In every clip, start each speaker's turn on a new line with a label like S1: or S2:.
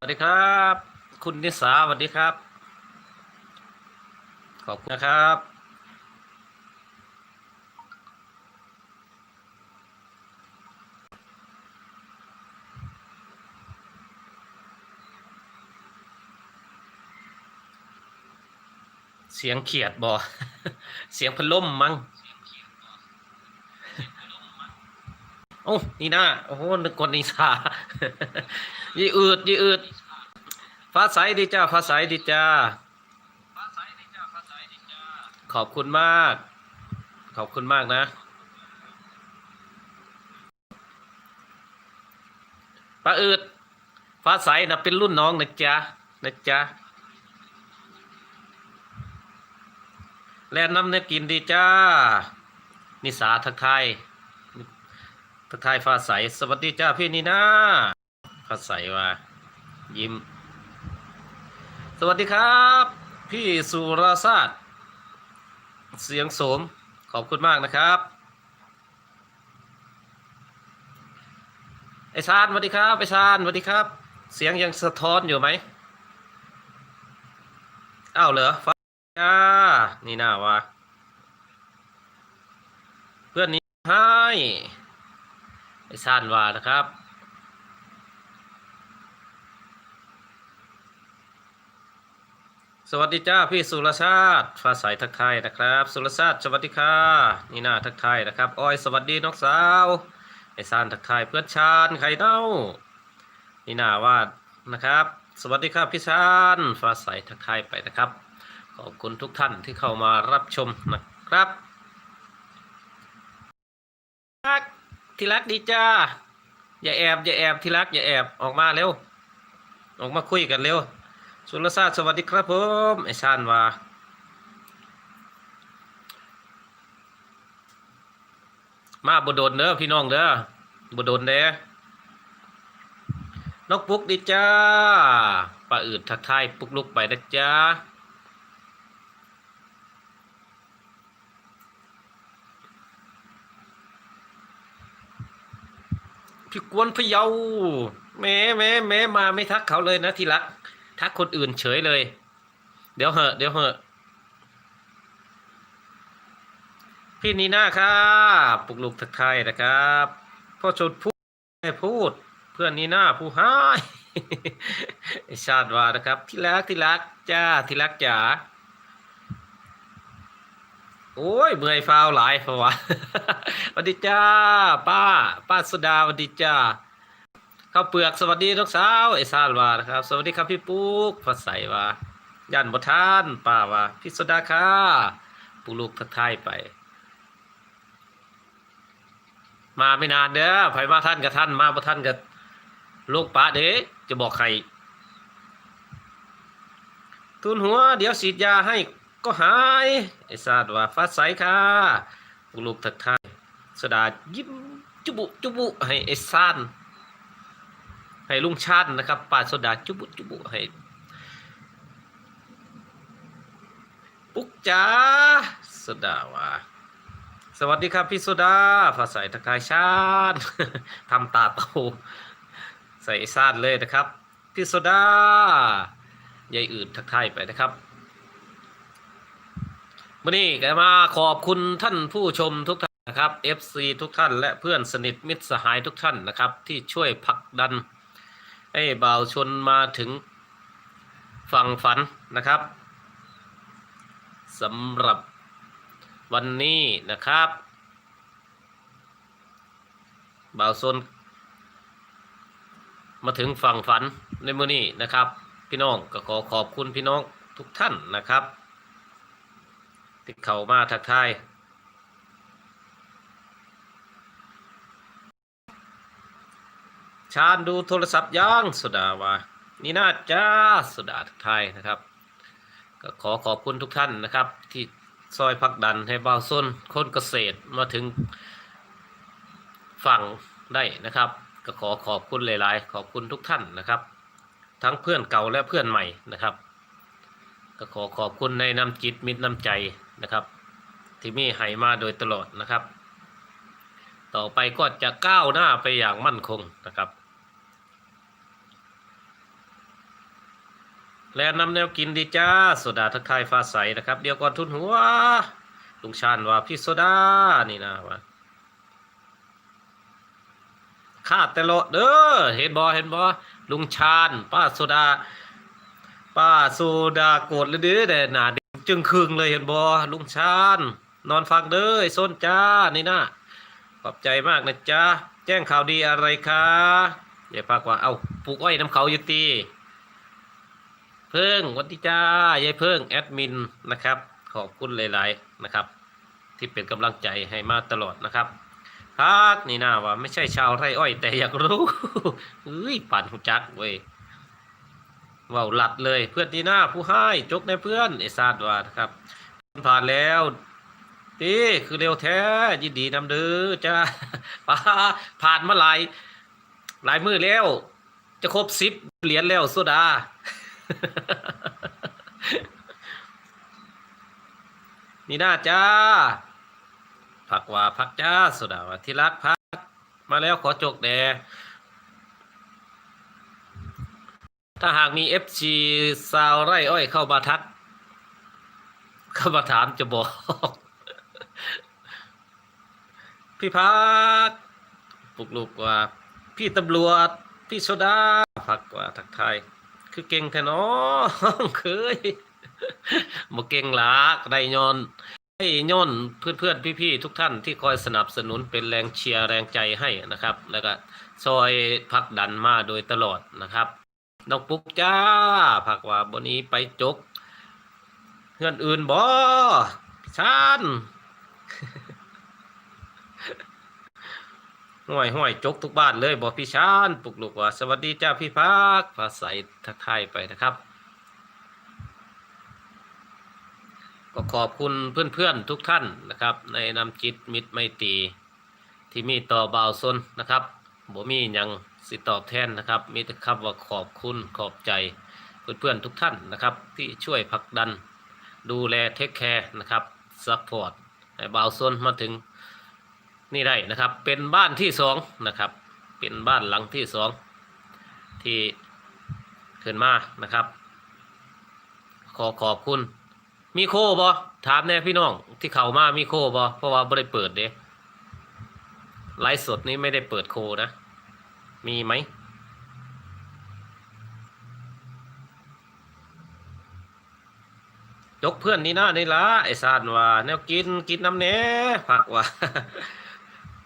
S1: สวัสดีครับ คุณนิสาสวัสดีครับ ขอบคุณนะครับเสียงเขียดบอเสียงพัดลมมั้งโอ้นี่นะโอ้โหนึกคนนิสายีอืดยีอืด ฟ้าใสดีจ้าฟ้าใสดีจ้า ขอบคุณมาก ขอบคุณมากนะ ป้าอืดฟ้าใสนะเป็นรุ่นน้องนะจ๊ะนะจ๊ะแล่นน้ำเนื้อกินดีจ้า นิสาทักทายทักทายฟ้าใส สวัสดีจ้าพี่นีน่าฟ้าใสว่ายิ้ม สวัสดีครับ พี่สุรศาสตร์เสียงโสมขอบคุณมากนะครับ ไอชาญสวัสดีครับไอชาญสวัสดีครับ เสียงยังสะท้อนอยู่ไหมอ้าวเหรอฟ้าจ้านี่น่าว่าเพื่อนนี้ให้ไอชาญว่านะครับ สวัสดีจ้าพี่สุรชาติฟ้าใสทักทายนะครับ สุรชาติสวัสดีค่ะนี่นาทักทายนะครับออยสวัสดีน้องสาวไอซานทักทายเพื่อนชาญไข่เน่านี่นาว่านะครับ สวัสดีครับพี่ชาญฟ้าใสทักทายไปนะครับ ขอบคุณทุกท่านที่เข้ามารับชมนะครับรักที่รักดีจ้าอย่าแอบอย่าแอบที่รักอย่าแอบออกมาเร็ว ออกมาคุยกันเร็ว สุรศาสตร์สวัสดีครับผมไอชานว่ามาบโดนเด้อพี่น้องเด้อบโดนเด้นกปุกดีจ้าป้าอืดทักทายปุกลุกไปนะจ้าพี่กวนพะเยาแม่แม่แม่มาไม่ทักเขาเลยนะที่รัก ทักคนอื่นเฉยเลย เดี๋ยวเหอะ เดี๋ยวเหอะ พี่นีน่าครับปลุกลุกทักทายนะครับพ่อชดพูดให้พูด เพื่อนนีน่าผู้ให้ไอชาติว่านะครับ ที่รักที่รักจ้าที่รักจ๋าโอ้ยเมื่อยฟาวหลายเพราะว่าสวัสดีจ้า ป้า ป้าสุดาสวัสดีจ้า ข้าวเปลือกสวัสดีน้องสาวไอซานว่านะครับ สวัสดีครับพี่ปุ๊กพัดใสว่ายันบทานป้าว่าพี่สดาค่ะปูลูกทักทายไป มาไม่นานเด้อไผมาท่านกับท่านมาบ่ท่านกับลูกป้าเด้จะบอกใครทุนหัวเดี๋ยวฉีดยาให้ก็หายไอซานว่าฟ้าใสค่ะปูลูกทักทายสดายิ้มจุบุจุบุให้ไอซาน ให้ลุงชันนะครับปาดโซดาจุบุจุบุให้ปุ๊กจ้าโซดาวาสวัสดีครับพี่โซดาภาษาตะกายชาติทำตาโตใส่ซาดเลยนะครับ พี่โซดายายอื่นทักทายไปนะครับวันนี้ก็มาขอบคุณท่านผู้ชมทุกท่านนะครับ FC ทุกท่านและเพื่อนสนิทมิตรสหายทุกท่านนะครับ ที่ช่วยผลักดัน ให้บ่าวชนมาถึงฝั่งฝันนะครับสำหรับวันนี้นะครับบ่าวชนมาถึงฝั่งฝันในมื้อนี้นะครับ พี่น้องก็ขอขอบคุณพี่น้องทุกท่านนะครับ ที่เข้ามาทักทาย ชาญดูโทรศัพท์ย่างสุดาวานี่น่าจ้าสุดาทักทายนะครับ ก็ขอขอบคุณทุกท่านนะครับ ที่ซอยพักดันให้บ่าวส้นคนเกษตรมาถึงฝั่งได้นะครับ ก็ขอขอบคุณหลาย ๆ ขอบคุณทุกท่านนะครับ ทั้งเพื่อนเก่าและเพื่อนใหม่นะครับ ก็ขอขอบคุณในน้ำจิตมิตรน้ำใจนะครับ ที่มีให้มาโดยตลอดนะครับ ต่อไปก็จะก้าวหน้าไปอย่างมั่นคงนะครับ และนำแนวกินดีจ้าโซดาทักทายฟ้าใสนะครับ เดี๋ยวก่อนทุนหัวลุงชาญว่าพี่โซดานี่นะว่าข้าแต่โลเด้อเห็นบอเห็นบอลุงชาญป้าโซดา ป้าโซดาโกรธเลยเด้อแต่หนาด็กจึงคึงเลยเห็นบอลุงชาญนอนฟังเด้อส้นจ้านี่นะขอบใจมากนะจ๊ะแจ้งข่าวดีอะไรคะอย่าพากว่าเอาปลูกอ้อยน้ำเขาอยู่ตี เพิ่งวันที่จ้ายายเพิ่งแอดมินนะครับ ขอบคุณหลาย ๆ นะครับ ที่เป็นกำลังใจให้มาตลอดนะครับพักนี่น่าว่าไม่ใช่ชาวไร่อ้อย แต่อยากรู้เฮ้ยปั่นหูจักเว้ยว้าหลัดเลยเพื่อนที่หน้าผู้ให้จกในเพื่อนไอซาดว่านะครับผ่านแล้วตีคือเร็วแท้ยินดีนำเด้อจ้าป้าผ่านมาหลาย หลายมือแล้ว จะครบสิบเหรียญแล้วโซดา นี่น่าจ้าผักว่าพักจ้าสุดาว่าที่รักพักมาแล้วขอจกแดถ้าหากมีเอฟซีซาวไร่อ้อยเข้ามาทัก เข้ามาถามจะบอก พี่พักปลุกลูกว่า พี่ตำรวจ พี่โซดาพักว่าทักทาย คือเก่งแท้นาะเคยบ่เก่งหลากได้ย้อนให้ย่นเพื่อนเพื่อนพี่พี่ๆทุกท่านที่คอยสนับสนุนเป็นแรงเชียร์แรงใจให้นะครับ แล้วก็ซอยพักดันมาโดยตลอดนะครับน้องปุ๊กจ้าผักว่าบนนี้ไปจกเพื่อนอื่นบ่ชาน ห่วยห่วยจกทุกบ้านเลยบอกพี่ชานปลุกลูกว่า สวัสดีจ้าพี่พักภาษาทักทายไปนะครับ ก็ขอบคุณเพื่อนๆทุกท่านนะครับ ในนำจิตมิตรไม่ตีที่มีต่อบ่าวซนนะครับบ่มียังสิตอบแทนนะครับ มีแต่คำว่าขอบคุณขอบใจเพื่อนๆทุกท่านนะครับ ที่ช่วยผลักดัน ดูแลเทคแคร์นะครับซัพพอร์ตให้บ่าวซนมาถึง นี่ได้นะครับ เป็นบ้านที่สองนะครับ เป็นบ้านหลังที่สองที่ขึ้นมานะครับ ขอขอบคุณ มีโคบ่ถามแน่พี่น้องที่เข้ามามีโคบ่เพราะว่าไม่ได้เปิดเด้ไลฟ์สดนี้ไม่ได้เปิดโคนะ มีไหมยกเพื่อนนี่นะนี่ละไอ้ซานว่าแนวกินกินน้ำเน้ผักว่า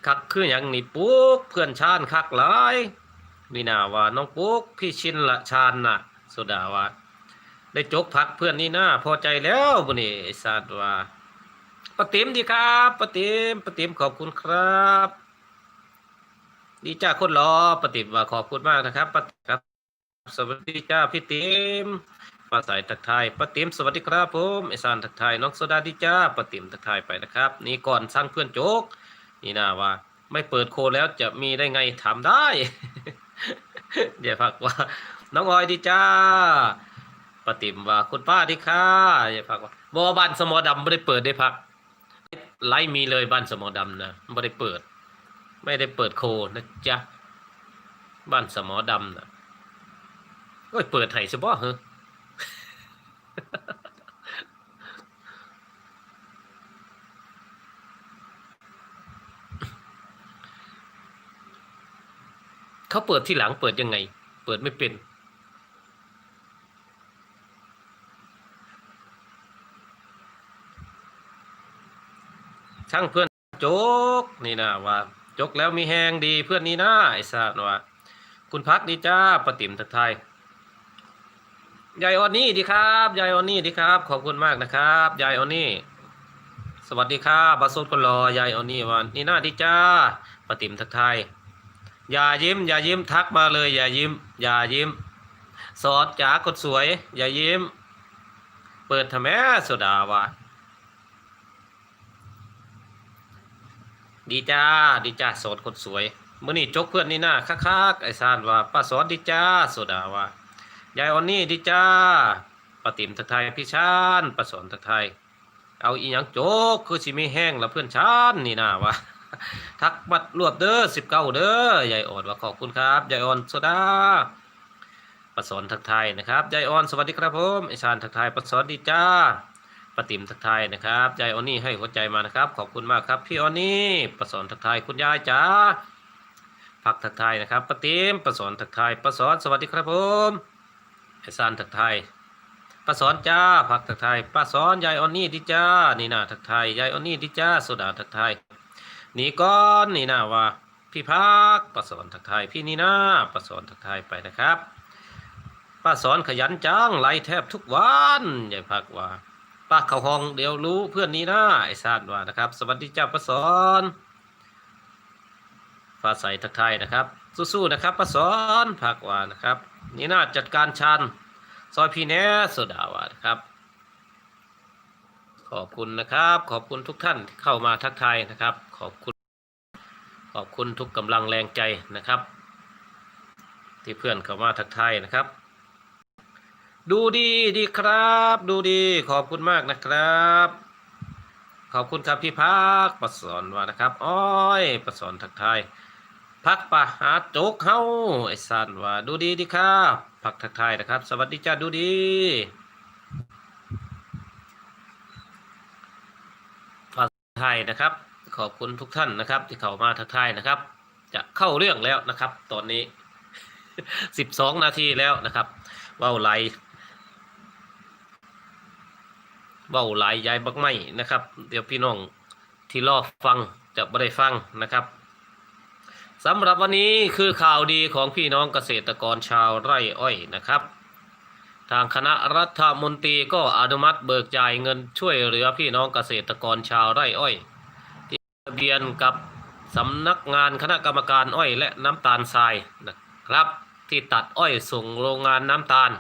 S1: คักคืออย่างนี่ปุ๊กเพื่อนชาญคักหลายนี่นาว่าน้องปุ๊กพี่ชินละชาญน่ะโซดาว่าได้จกพักเพื่อนนี่นะพอใจแล้วบุนี่ไอ้สัตว์ว่าปะติมดีครับปะติมปะติมขอบคุณครับ ดีจ้าคนรอปะติมว่าขอบคุณมากนะครับปะครับ สวัสดีจ้าพี่ติมป้าสายทักทายปะติมสวัสดีครับผมไอซานทักทายน้องโซดาดีจ้าปะติมทักทายไปนะครับ นี่ก่อนสร้างเพื่อนโจก นี่นะว่า ไม่เปิดโคแล้วจะมีได้ไงถาได้ เดี๋ยวพักว่า น้องออยดีจ้าปฏิมว่าคุณป้าดีค่ะอย่าพักว่าบอบ้านสมอดำไม่ได้เปิดได้พักไลฟ์มีเลยบ้านสมอดำนะไม่ได้เปิด ไม่ได้เปิดโคนะจ๊ะบ้านสมอดำนะก็เปิดให้ใช่บ่เหรอ เขาเปิดที่หลังเปิดยังไง เปิดไม่เป็น ช่างเพื่อนโจกนี่นะว่าจกแล้วมีแหงดีเพื่อนนี่นะไอ้สาว่าคุณพักดีจ้าปะติมทักทายยายออนนี่ดีครับยายออนนี่ดีครับ ขอบคุณมากนะครับยายออนนี่ สวัสดีครับบาสุดคนรอยายออนนี่วันนี่น่าดีจ้าปะติมทักทาย อย่ายิ้ม อย่ายิ้มทักมาเลย อย่ายิ้ม อย่ายิ้ม สอดจ๋าคนสวย อย่ายิ้ม เปิดทำแม่โซดาว่าดีจ้าดีจ้าโสดคนสวยมื่อนี้จกเพื่อนนี่นะคักๆไอ้ซานว่าป้าสอนดีจ้าโซดาว่ายายออนนี่ดีจ้าป้าติ๋มทักทยพี่ชานป้าสอนทักทยเอาอีหยังจกคือสิมีแห้งละเพื่อนชานนี่นะว่า ทักบัดรวบเด้อสิบเก้าเด้อยายอ่อนว่าขอบคุณครับยายอ่อนโซดาประสอนทักทายนะครับยายออนสวัสดีครับผมไอชานทักทายประสอนดีจ้าปฏิมทักทายนะครับยายออนนี่ให้หัวใจมานะครับ ขอบคุณมากครับ พี่ออนนี่ประสอนทักทายคุณยายจ้าพักทักทายนะครับปฏิมประสอนทักทายประสอนสวัสดีครับผมไอชานทักทายประสอนจ้าพักทักทายประสอนยายออนนี่ดีจ้านี่นาทักทายยายออนนี่ดีจ้าสุดาทักทาย นี่ก้อนนี่นาว่าพี่พักประสอนทักทายพี่นี่นาประสอนทักทายไปนะครับป้าสอนขยันจังไล่แทบทุกวันยายพักว่าป้าเข้าห้องเดี๋ยวรู้เพื่อนนี้นะไอ้ซาดว่านะครับ สวัสดีจ้าป้าสอนฟ้าใส่ทักทายนะครับ สู้ๆนะครับป้าสอนพักว่านะครับ นี่น่าจัดการชันซอยพี่แน่สดาว่านะครับ ขอบคุณนะครับ ขอบคุณทุกท่านที่เข้ามาทักทายนะครับ ขอบคุณ ขอบคุณทุกกำลังแรงใจนะครับ ที่เพื่อนเข้ามาทักทายนะครับ ดูดีดีครับ ดูดีขอบคุณมากนะครับ ขอบคุณครับพี่พักประสอนว่านะครับอ้อยประสอนทักทายพักปะหาโจกเฮาไอ้สันว่าดูดีดีครับพักทักทายนะครับ สวัสดีจ้าดูดีพัก ทายนะครับ ขอบคุณทุกท่านนะครับ ที่เข้ามาทักทายนะครับ จะเข้าเรื่องแล้วนะครับ ตอนนี้สิบสองนาทีแล้วนะครับเว้าไหลเบ้าหลยายบักไม่นะครับ เดี๋ยวพี่น้องที่รอฟังจะไม่ได้ฟังนะครับสำหรับวันนี้คือข่าวดีของพี่น้องเกษตรกรชาวไร่อ้อยนะครับ ทางคณะรัฐมนตรีก็อนุมัติเบิกจ่ายเงินช่วยเหลือพี่น้องเกษตรกรชาวไร่อ้อยที่ทะเบียนกับสำนักงานคณะกรรมการอ้อยและน้ำตาลทรายนะครับ ที่ตัดอ้อยส่งโรงงานน้ำตาล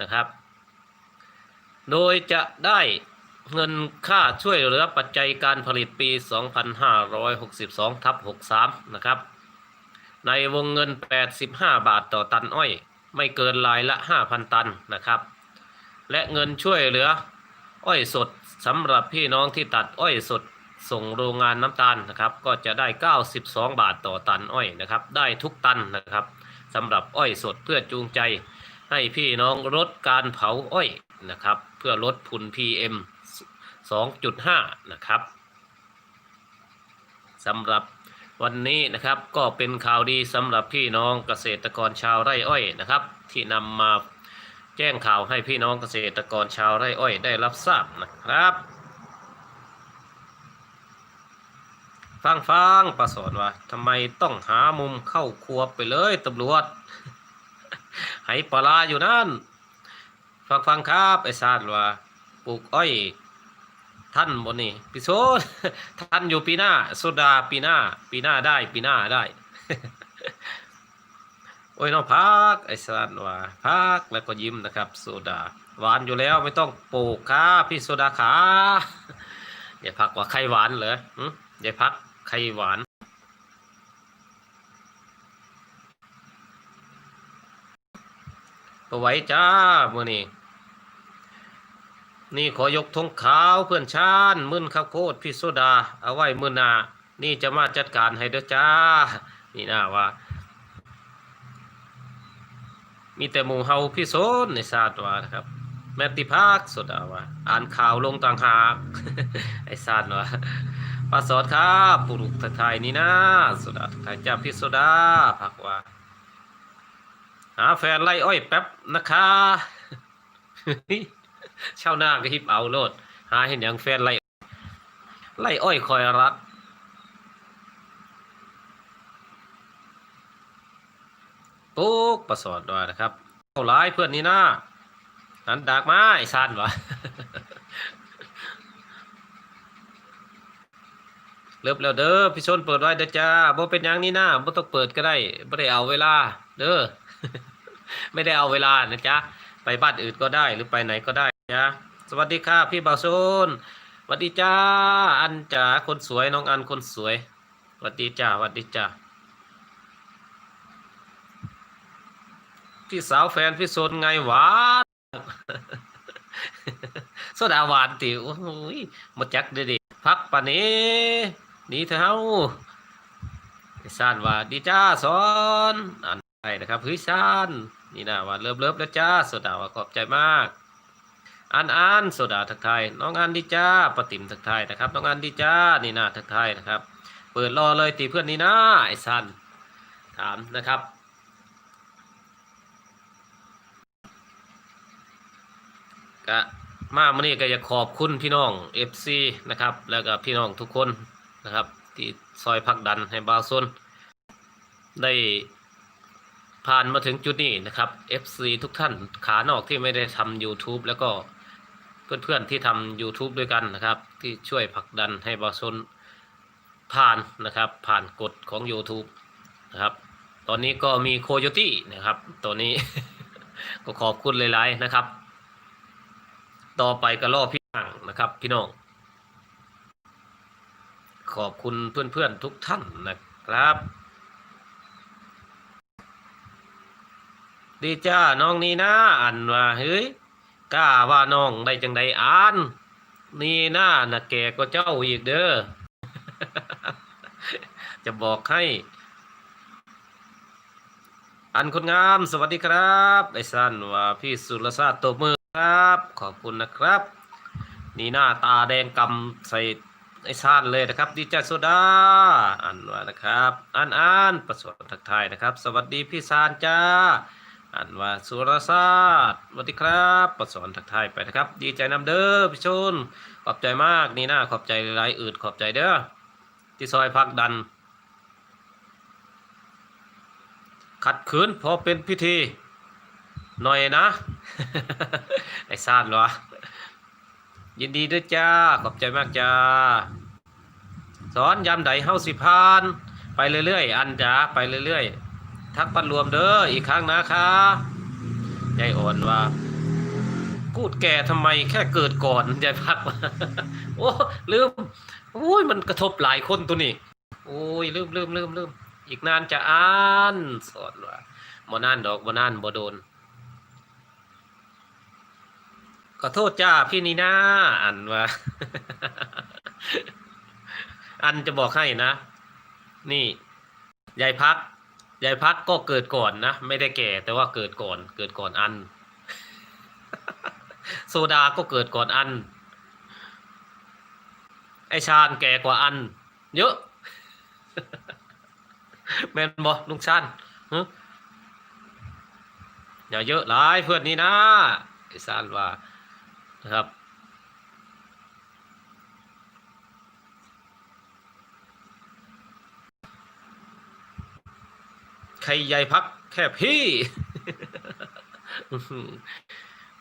S1: นะครับ โดยจะได้เงินค่าช่วยเหลือปัจจัยการผลิตปี 2562ทับ63 นะครับ ในวงเงิน 85 บาทต่อตันอ้อย ไม่เกินรายละ 5,000 ตันนะครับ และเงินช่วยเหลือ อ้อยสดสำหรับพี่น้องที่ตัดอ้อยสดส่งโรงงานน้ำตาลนะครับ ก็จะได้ 92 บาทต่อตันอ้อยนะครับ ได้ทุกตันนะครับสำหรับอ้อยสดเพื่อจูงใจ ให้พี่น้องลดการเผาอ้อยนะครับ เพื่อลดฝุ่น PM 2.5 นะครับสำหรับ วันนี้นะครับก็เป็นข่าวดีสำหรับพี่น้องเกษตรกรชาวไร่อ้อยนะครับ ที่นำมาแจ้งข่าวให้พี่น้องเกษตรกรชาวไร่อ้อยได้รับทราบนะครับ ฟังฟังประสอนว่าทำไมต้องหามุมเข้าครัวไปเลยตำรวจให้ปลาอยู่นั่น ฟังฟังครับไอ้ซาดว่าปลูกอ้อย ท่านบนนี่พี่โซท่านอยู่ปีหน้าโซดาปีหน้า ปีหน้าได้ ปีหน้าได้ โอ้ยน้องพักไอ้ซาดว่าพักแล้วก็ยิ้มนะครับ โซดา หวานอยู่แล้วไม่ต้องปลูกครับพี่โซดาขาอย่าพักว่าไข่หวานเหรออย่าพักไข่หวานก็ไว้จ้ามื่อนี้ นี่ขอยกธงขาวเพื่อนชาญมึนข้าวโพดพี่โซดา เอาไว้มื่อหนา นี่จะมาจัดการให้เด้อจ้า นี่น่าว่า มีแต่หมูเฮาพี่โซนในศาสตร์ว่านะครับ แมตติภาคโซดาว่า อ่านข่าวลงต่างหาก ไอ้ศาสตร์ว่าปาสอดครับปุรุกทักทยนี่นะโซดาทักทยจ้าพี่โซดาพักว่าหาแฟนไล่อ้อยแป๊บนะคะ ช่าหน้าก็ฮิบเอาโลด หาเห็นอย่างแฟนไล่ไล่อ้อยคอยรักปุ๊กประสอดด้วยนะครับเอาร้ายเพื่อนนี่นะอันดากมาไอ้ซันวะเริ่มแล้วเด้อพี่ชนเปิดไว้เด้อจ้าบ่เป็นยังนี่นะบ่ต้องเปิดก็ได้บ่ได้เอาเวลา เด้อไม่ได้เอาเวลานะจ๊ะไปบ้านอื่นก็ได้หรือไปไหนก็ได้ จ้ะสวัสดีค่ะพี่บาวโซนสวัสดีจ้า อันจ๋าคนสวยน้องอันคนสวยสวัสดีจ้าสวัสดีจ้าพี่สาวแฟนพี่โซนไงหวานโซดาหวานติวโอ้ยมาจักเด็ดพักปานนี้นี่เถอะเฮาซานว่าดีจ้าสอนอันไปนะครับเฮ้ยซานนี่นะว่าเลิฟเลิฟแล้วจ้าโซดาว่าขอบใจมาก อันอันโซดาทักทายน้องอันดีจ้าปติมทักทายนะครับ น้องอันดีจ้านี่นาทักทายนะครับ เปิดรอเลยตีเพื่อนนี่นะไอ้สันถามนะครับก็มามื่อนี้ก็อยากขอบคุณพี่น้อง FC นะครับ แล้วก็พี่น้องทุกคนนะครับ ที่ซอยพักดันให้บาวซนได้ผ่านมาถึงจุดนี้นะครับ FC ทุกท่านขานอกที่ไม่ได้ทำ YouTube แล้วก็ เพื่อนๆที่ทำ YouTube ด้วยกันนะครับ ที่ช่วยผลักดันให้บาวซนผ่านนะครับ ผ่านกฎของ YouTube นะครับ ตอนนี้ก็มีโคโยตี้นะครับ ตัวนี้ ก็ขอบคุณหลายๆนะครับ ต่อไปก็รอพี่ห่างนะครับ พี่น้อง ขอบคุณเพื่อนๆทุกท่านนะครับดีจ้าน้องนี่นะอ่านว่าเฮ้ย กล้าว่าน้องได้จังใดอ่าน นี่นะนะแกก็เจ้าอีกเด้อ จะบอกให้ อันคนงามสวัสดีครับไอ้สั้นว่าพี่สุรศาสตร์ตบมือครับ ขอบคุณนะครับ นี่หน้าตาแดงกำใส่ไอ้สันเลยนะครับดีใจโซดาอันว่านะครับอันอันประสวดทักทายนะครับ สวัสดีพี่ซานจ้า อันว่าสุรศาสตร์สวัสดีครับประสวดทักทายไปนะครับ ดีใจนำเด้อพี่ชนขอบใจมากนี่น้าขอบใจหลายอื่นขอบใจเด้อที่ซอยพักดัน ขัดขืนพอเป็นพิธี หน่อยนะ ไอ้ซานวะยินดีด้วยจ้า ขอบใจมากจ้า สอนยามใดเฮาสิพาน ไปเรื่อยๆ อันจ้าไปเรื่อยๆ ทักปันรวมเด้ออีกครั้งนะคะยายอ่อนว่า กูดแก่ทำไมแค่เกิดก่อนยายพักว่าโอ้ลืมโอ้ยมันกระทบหลายคนตัวนี้โอ้ยลืมลืมลืมลืมอีกนานจะอ่านสอนว่าบ่นานดอกบ่นานบ่โดนขอโทษจ้าพี่นีน่าอันว่า อันจะบอกให้นะ นี่ยายพัก ยายพักก็เกิดก่อนนะ ไม่ได้แก่ แต่ว่าเกิดก่อน เกิดก่อนอัน โซดาก็เกิดก่อนอัน ไอชาญแก่กว่าอัน เยอะแมนบอลุงชันฮะอย่าเยอะหลายเพื่อนนี่นะไอ้ซานว่านะครับ ใครใหญ่พักแค่พี่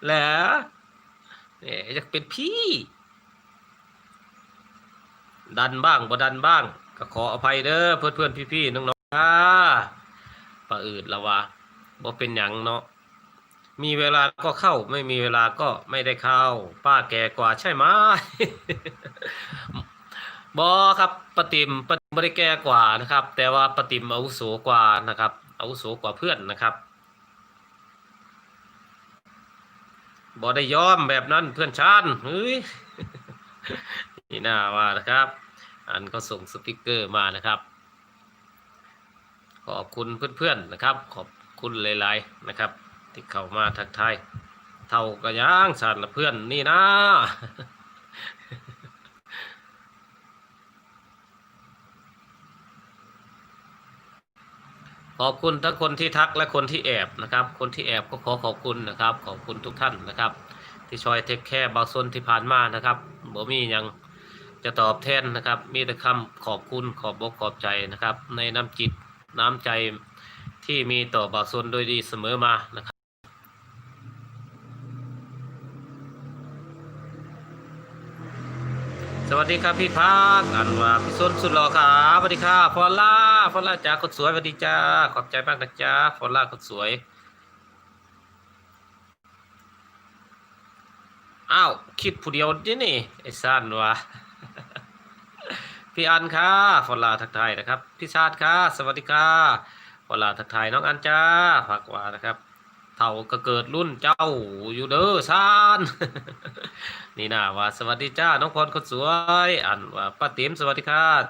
S1: แล้วเนี่ยอยากเป็นพี่ ดันบ้างบ่ดันบ้าง ก็ขออภัยเด้อเพื่อนเพื่อนๆพี่ๆน้องๆอ่าปะอืดละวะบ่เป็นหยังเนาะมีเวลาก็เข้า ไม่มีเวลาก็ไม่ได้เข้า ป้าแก่กว่าใช่ไหม บอครับปฏิมปฏิมบริแก่กว่านะครับ แต่ว่าปฏิมอาวุโสกว่านะครับอาวุโสกว่าเพื่อนนะครับบอได้ยอมแบบนั้นเพื่อนชานเฮ้ยนี่น่าว่านะครับ อันก็ส่งสติกเกอร์มานะครับ ขอบคุณเพื่อนๆนะครับ ขอบคุณหลายๆนะครับ ที่เข้ามาทักทายเท่าก็ย่างสารละเพื่อนนี่นะ ขอบคุณทั้งคนที่ทักและคนที่แอบนะครับ คนที่แอบก็ขอขอบคุณนะครับ ขอบคุณทุกท่านนะครับ ที่ช่วยเทคแคร์บางส่วนที่ผ่านมานะครับบ่มียังจะตอบแทนนะครับ มีแต่คำขอบคุณขอบอกขอบใจนะครับ ในน้ำจิตน้ำใจที่มีต่อบางส่วนโดยดีเสมอมานะครับ สวัสดีครับพี่พักอันว่าพี่ส้นสุดหล่อครับสวัสดีค่ะฟอลล่าฟอลล่าจ้าคนสวยสวัสดีจ้าขอบใจมากนะจ้าฟอลล่าคนสวยอ้าวคิดผู้เดียวนี่นี่ไอ้ซ่านวะพี่อันค่ะฟอลล่าทักทายนะครับพี่ชาติค่ะสวัสดีค่ะฟอลล่าทักทายน้องอันจ้าผักว่านะครับ เท่าก็เกิดรุ่นเจ้าอยู่เด้อซ่านนี่นะว่าสวัสดีจ้าน้องพรคนสวย อันว่าป้าติ๋มสวัสดีครับ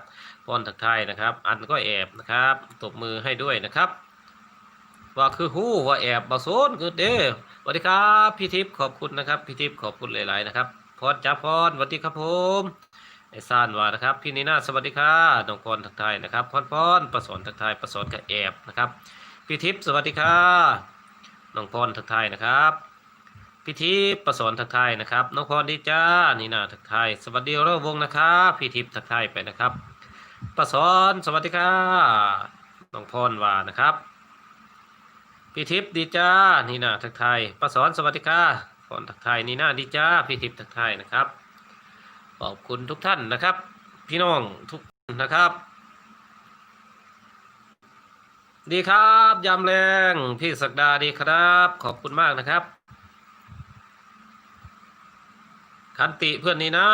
S1: พรทักทายนะครับ อันก็แอบนะครับตบมือให้ด้วยนะครับ ว่าคือฮู้ว่าแอบบ่โซนคือเด้อสวัสดีครับพี่ทิพย์ขอบคุณนะครับพี่ทิพย์ขอบคุณหลาย ๆ นะครับพรจ้าพรสวัสดีครับผมไอซานว่านะครับพี่นีน่าสวัสดีค่ะน้องพรทักทายนะครับพรพรประสอนทักทายประสอนกับแอบนะครับพี่ทิพย์สวัสดีค่ะ น้องพรทักทายนะครับพี่ทิพย์ประสอนทักทายนะครับน้องพรดีจ้านี่นาทักทายสวัสดีเริ่มวงนะครับพี่ทิพย์ทักทายไปนะครับ ประสอนสวัสดีค่ะน้องพรว่านะครับพี่ทิพย์ดีจ้านี่นาทักทายป้าสอนสวัสดีค่ะสอนทักทายนี่นาดีจ้าพี่ทิพย์ทักทายนะครับขอบคุณทุกท่านนะครับ พี่น้องทุกท่านนะครับ ดีครับยามแรงพี่ศักดาดีครับ ขอบคุณมากนะครับ คันติเพื่อนนี่นะ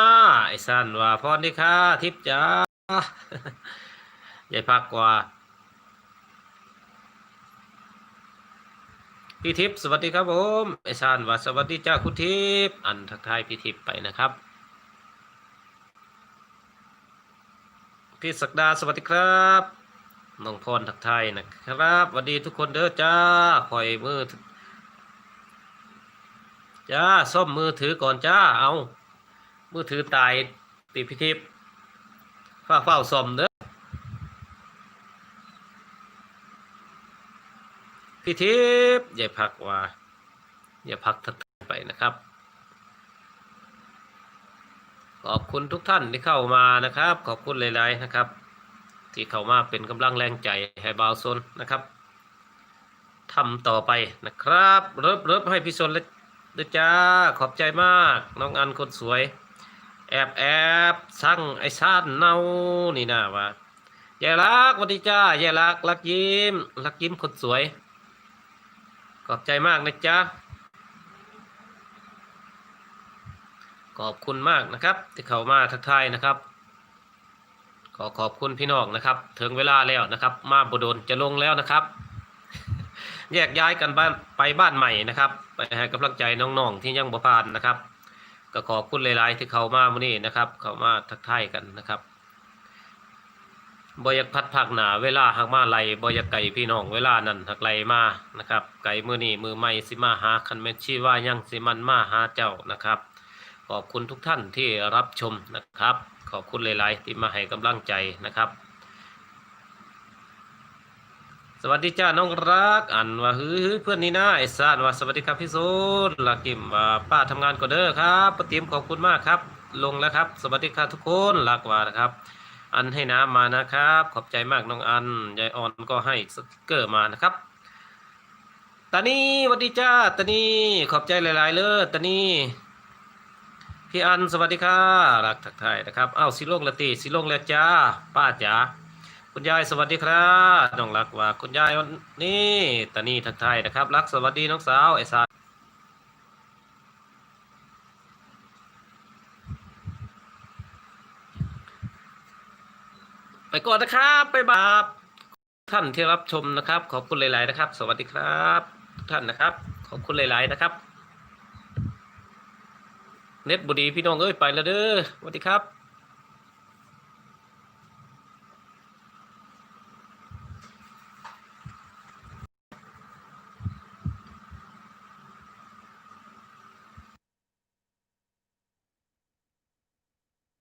S1: ไอ้สันว่าพรดีค่ะทิพย์จ้าใหญ่พักกว่า พี่ทิพย์สวัสดีครับผมไอชานว่าสวัสดีจ้าคุณทิพย์อันทักทายพี่ทิพย์ไปนะครับพี่ศักดาสวัสดีครับ น้องพรทักไทยนะครับสวัสดีทุกคนเด้อจ้าคอยมือจ้าส้มมือถือก่อนจ้าเอามือถือตายติพี่ทิพฝ้าเฝ้าส้มเด้อพี่ทิพอย่าพักว่าอย่าพักทักไปนะครับขอบคุณทุกท่านที่เข้ามานะครับ ขอบคุณหลาย ๆ นะครับ ที่เข้ามาเป็นกำลังแรงใจให้บาวซนนะครับทำต่อไปนะครับเริบเริบให้พี่ซนเลยด้วยจ้าขอบใจมาก น้องอันคนสวย แอบแอบสั่งไอ้ชาติเน่านี่นะว่าแย่รักสวัสดีจ้าแย่รักรักยิ้มรักยิ้มคนสวย ขอบใจมากนะจ๊ะขอบคุณมากนะครับ ที่เข้ามาทักทายนะครับ อขอบคุณพี่น้องนะครับ ถึงเวลาแล้วนะครับ มาบโดนจะลงแล้วนะครับ แยกย้ายกันบ้านไปบ้านใหม่นะครับ ไปให้กำลังใจน้องๆที่ยังบ่ผ่านนะครับ ก็ขอบคุณหลาย ๆ ที่เขามามื้อนี้นะครับ เขามาทักทายกันนะครับบอยากพัดผักหนาเวลาหักมาไหลบอยากไก่พี่น้องเวลานั้นหักไหลมานะครับ ไก่มือนี่มือใหม่สิมาหาคันแม่นชีว่ายังสิมันมาหาเจ้านะครับ ขอบคุณทุกท่านที่รับชมนะครับ ขอบคุณหลาย ๆ ที่มาให้กำลังใจนะครับ สวัสดีจ้าน้องรักอันว่าฮือเพื่อนนี่นะไอ้สานว่าสวัสดีครับพี่โซนลักกิมว่าป้าทำงานก็เด้อครับป้าติ๋มขอบคุณมากครับ ลงแล้วครับ สวัสดีครับทุกคนลักว่านะครับ อันให้น้ำมานะครับ ขอบใจมากน้องอันยายอ่อนก็ให้สติกเกอร์มานะครับตานี่สวัสดีจ้าตานี่ขอบใจหลาย ๆ เลยตานี่ พี่อันสวัสดีค่ะรักทักทายนะครับอ้าวสิโลงละตีสิโลงแล้วจ้าป้าจ๋าคุณยายสวัสดีครับน้องรักว่าคุณยายวันนี่ตานี่ทักทายนะครับ รักสวัสดีน้องสาวไอซาไปก่อนนะครับไปบาปท่านที่รับชมนะครับ ขอบคุณหลาย ๆ นะครับ สวัสดีครับ ทุกท่านนะครับ ขอบคุณหลาย ๆ นะครับ เน็ตบุดีพี่น้องเอ้ยไปแล้วเด้อสวัสดีครับ